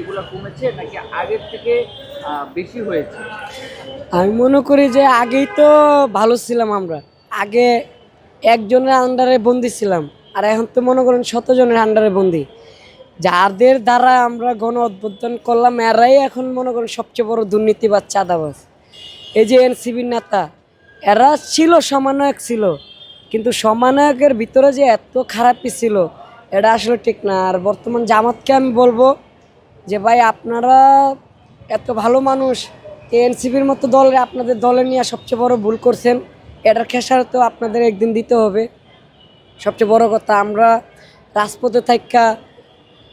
এগুলো কমেছে নাকি আগের থেকে বেশি হয়েছে? আমি মনে করি যে আগেই তো ভালো ছিলাম আমরা। আগে একজনের আন্ডারে বন্দি ছিলাম, আর এখন তো মনে করেন শত জনের আন্ডারে বন্দি। যাদের দ্বারা আমরা গণ উদ্বোধন করলাম, এরাই এখন মনে করেন সবচেয়ে বড় দুর্নীতি বা চাঁদাবাজ। এই যে এনসিবির নেতা, এরা ছিল সমন্বয়ক ছিল, কিন্তু সমন্বয়কের ভিতরে যে এত খারাপই ছিল, এটা আসলে ঠিক না। আর বর্তমান জামাতকে আমি বলব যে ভাই আপনারা এত ভালো মানুষ এনসিপির মতো দলে আপনাদের দলে নিয়ে সবচেয়ে বড় ভুল করছেন, এটার খেসারত তো আপনাদের একদিন দিতে হবে। সবচেয়ে বড় কথা, আমরা রাজপথে থাকা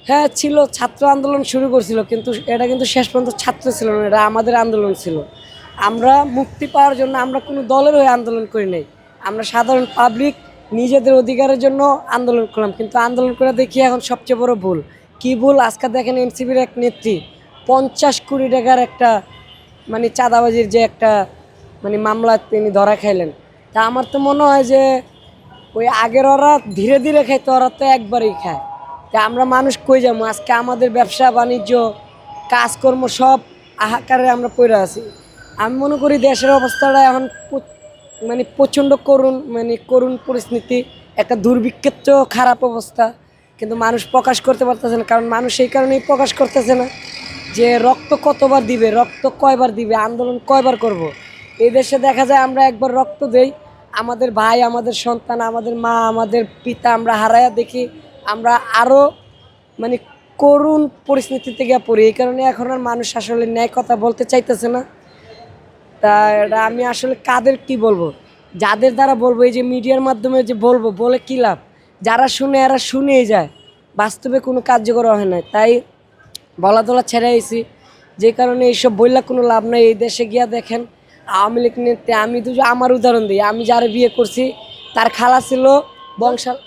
হ্যাঁ ছিল ছাত্র আন্দোলন শুরু করছিল, কিন্তু এটা কিন্তু শেষ পর্যন্ত ছাত্র ছিল না, এটা আমাদের আন্দোলন ছিল। আমরা মুক্তি পাওয়ার জন্য আমরা কোনো দলের হয়ে আন্দোলন করি নাই। আমরা সাধারণ পাবলিক নিজেদের অধিকারের জন্য আন্দোলন করলাম, কিন্তু আন্দোলন করে দেখি এখন সবচেয়ে বড় ভুল। কি ভুল? আজকে দেখেন এনসিপির এক নেত্রী, পঞ্চাশ কোটি টাকার একটা মানে চাঁদাবাজির যে একটা মানে মামলা তিনি ধরা খাইলেন। তা আমার তো মনে হয় যে, ওই আগের ওরা ধীরে ধীরে খাইতো, ওরা তো একবারেই খায়। তা আমরা মানুষ কই যাব? আজকে আমাদের ব্যবসা, বাণিজ্য, কাজকর্ম সব আহাকারে আমরা পড়ে আছি। আমি মনে করি দেশের অবস্থাটা এখন মানে প্রচণ্ড করুণ মানে করুণ পরিস্থিতি, একটা দুর্ভিক্ষের চেয়েও খারাপ অবস্থা। কিন্তু মানুষ প্রকাশ করতে পারতেছে না, কারণ মানুষ এই কারণেই প্রকাশ করতেছে না যে রক্ত কতবার দিবে, রক্ত কয়বার দিবে, আন্দোলন কয়বার করব। এই দেশে দেখা যায় আমরা একবার রক্ত দেই, আমাদের ভাই, আমাদের সন্তান, আমাদের মা, আমাদের পিতা আমরা হারায়া দেখি, আমরা আরও মানে করুণ পরিস্থিতি থেকে পড়ি। এই কারণে এখন আর মানুষ আসলে ন্যায় কথা বলতে চাইতেছে না। তা আমি আসলে কাদের কি বলব? যাদের দ্বারা বলব, এই যে মিডিয়ার মাধ্যমে যে বলব, বলে কী লাভ? যারা শুনে, এরা শুনেই যায়। বাস্তবে কোনো কার্যকর হয় না তাই বলা তোলা ছেড়ে আইছি। যে কারণে এইসব বললে কোনো লাভ নাই। এই দেশে গিয়া দেখেন, আওয়ামী লীগ নেত্রী আমি তো আমার উদাহরণ দিই। আমি যারা বিয়ে করছি, তার খালা ছিল বংশাল